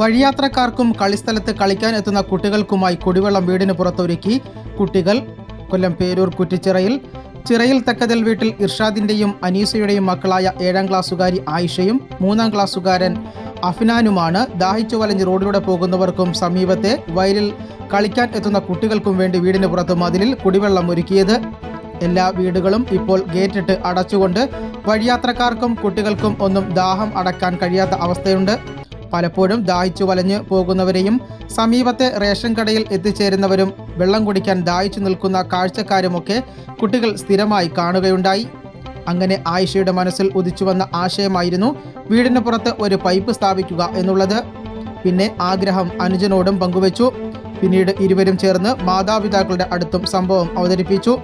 വഴിയാത്രക്കാർക്കും കളിസ്ഥലത്ത് കളിക്കാൻ എത്തുന്ന കുട്ടികൾക്കുമായി കുടിവെള്ളം വീടിന് പുറത്തൊരുക്കി. കുട്ടികൾ കൊല്ലം പേരൂർ കുറ്റിച്ചിറയിൽ ചിറയിൽ തെക്കതൽ വീട്ടിൽ ഇർഷാദിന്റെയും അനീസയുടെയും മക്കളായ ഏഴാം ക്ലാസ്സുകാരി ആയിഷയും മൂന്നാം ക്ലാസ്സുകാരൻ അഫ്നാനുമാണ് ദാഹിച്ചു വലഞ്ഞ് റോഡിലൂടെ പോകുന്നവർക്കും സമീപത്തെ വയലിൽ കളിക്കാൻ എത്തുന്ന കുട്ടികൾക്കും വേണ്ടി വീടിന് പുറത്ത് മതിലിൽ കുടിവെള്ളം ഒരുക്കിയത്. എല്ലാ വീടുകളും ഇപ്പോൾ ഗേറ്റിട്ട് അടച്ചുകൊണ്ട് വഴിയാത്രക്കാർക്കും കുട്ടികൾക്കും ഒന്നും ദാഹം അടക്കാൻ കഴിയാത്ത അവസ്ഥയുണ്ട്. പലപ്പോഴും ദാഹിച്ചു വലഞ്ഞു പോകുന്നവരെയും സമീപത്തെ റേഷൻ കടയിൽ എത്തിച്ചേരുന്നവരും വെള്ളം കുടിക്കാൻ ദാഹിച്ചു നിൽക്കുന്ന കാഴ്ചക്കാരുമൊക്കെ കുട്ടികൾ സ്ഥിരമായി കാണുകയുണ്ടായി. അങ്ങനെ ആയിഷയുടെ മനസ്സിൽ ഉദിച്ചുവന്ന ആശയമായിരുന്നു വീടിന് പുറത്ത് ഒരു പൈപ്പ് സ്ഥാപിക്കുക എന്നുള്ളത്. പിന്നെ ആഗ്രഹം അനുജനോടും പങ്കുവച്ചു. പിന്നീട് ഇരുവരും ചേർന്ന് മാതാപിതാക്കളുടെ അടുത്തും സംഭവം അവതരിപ്പിച്ചു.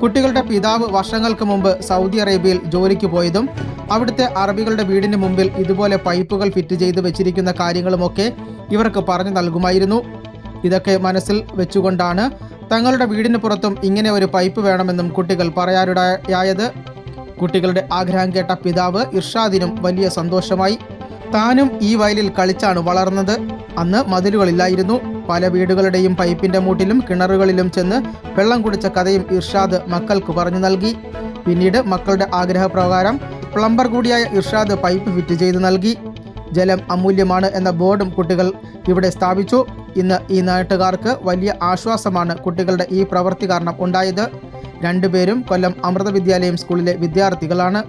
കുട്ടികളുടെ പിതാവ് വർഷങ്ങൾക്ക് മുമ്പ് സൗദി അറേബ്യയിൽ ജോലിക്ക് പോയതും അവിടുത്തെ അറബികളുടെ വീടിന് മുമ്പിൽ ഇതുപോലെ പൈപ്പുകൾ ഫിറ്റ് ചെയ്ത് വെച്ചിരിക്കുന്ന കാര്യങ്ങളുമൊക്കെ ഇവർക്ക് പറഞ്ഞു നൽകുമായിരുന്നു. ഇതൊക്കെ മനസ്സിൽ വെച്ചുകൊണ്ടാണ് തങ്ങളുടെ വീടിന് പുറത്തും ഇങ്ങനെ ഒരു പൈപ്പ് വേണമെന്നും കുട്ടികൾ പറയാനിടയായത് കുട്ടികളുടെ ആഗ്രഹം കേട്ട പിതാവ് ഇർഷാദിനും വലിയ സന്തോഷമായി. താനും ഈ വയലിൽ കളിച്ചാണ് വളർന്നത്. അന്ന് മതിലുകളില്ലായിരുന്നു. പല വീടുകളുടെയും പൈപ്പിന്റെ മൂട്ടിലും കിണറുകളിലും ചെന്ന് വെള്ളം കുടിച്ച കഥയും ഇർഷാദ് മക്കൾക്ക് പറഞ്ഞു നൽകി. പിന്നീട് മക്കളുടെ ആഗ്രഹപ്രകാരം പ്ലംബർ കൂടിയായ ഇർഷാദ് പൈപ്പ് ഫിറ്റ് ചെയ്ത് നൽകി. ജലം അമൂല്യമാണ് എന്ന ബോർഡും കുട്ടികൾ ഇവിടെ സ്ഥാപിച്ചു. ഇന്ന് ഈ നാട്ടുകാർക്ക് വലിയ ആശ്വാസമാണ് കുട്ടികളുടെ ഈ പ്രവൃത്തി കാരണം ഉണ്ടായത്. രണ്ടുപേരും കൊല്ലം അമൃത വിദ്യാലയം സ്കൂളിലെ വിദ്യാർത്ഥികളാണ്.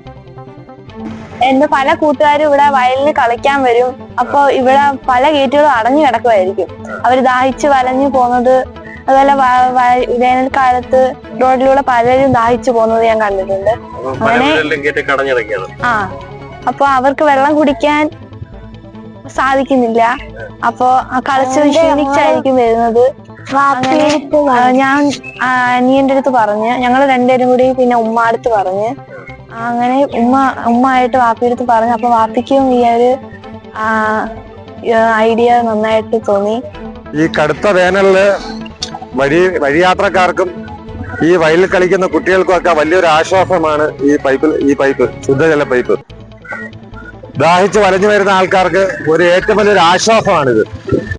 എന്റെ പല കൂട്ടുകാരും ഇവിടെ വയലിന് കളിക്കാൻ വരും. അപ്പൊ ഇവിടെ പല ഗേറ്റുകളും അടഞ്ഞു കിടക്കുമായിരിക്കും അവർ ദാഹിച്ച് വലഞ്ഞു പോകുന്നത് അതുപോലെ വേനൽക്കാലത്ത് റോഡിലൂടെ പലരും ദാഹിച്ചു പോകുന്നത് ഞാൻ കണ്ടിട്ടുണ്ട്. അങ്ങനെ- ആ അപ്പൊ അവർക്ക് വെള്ളം കുടിക്കാൻ സാധിക്കുന്നില്ല. അപ്പൊ ആ കളിച്ച് ക്ഷീണിച്ചായിരിക്കും വരുന്നത്. ഞാൻ അനിയന്റെ അടുത്ത് പറഞ്ഞ് ഞങ്ങൾ രണ്ടുപേരും കൂടി പിന്നെ ഉമ്മ അടുത്ത് പറഞ്ഞ് അങ്ങനെ ഉമ്മ ഉമ്മ ആയിട്ട് വാപ്പിയെടുത്ത് പറഞ്ഞു. അപ്പൊ വാപ്പിക്കും ഈ ഒരു ഐഡിയ നന്നായിട്ട് തോന്നി. ഈ കടുത്ത വേനലിൽ വഴി വഴിയാത്രക്കാർക്കും ഈ വയലിൽ കളിക്കുന്ന കുട്ടികൾക്കും ഒക്കെ വലിയൊരു ആശ്വാസമാണ് ഈ പൈപ്പ് ഈ പൈപ്പ് ശുദ്ധജല പൈപ്പ്. ദാഹിച്ച് വലഞ്ഞു വരുന്ന ആൾക്കാർക്ക് ഒരു ഏറ്റവും വലിയൊരു ആശ്വാസമാണിത്.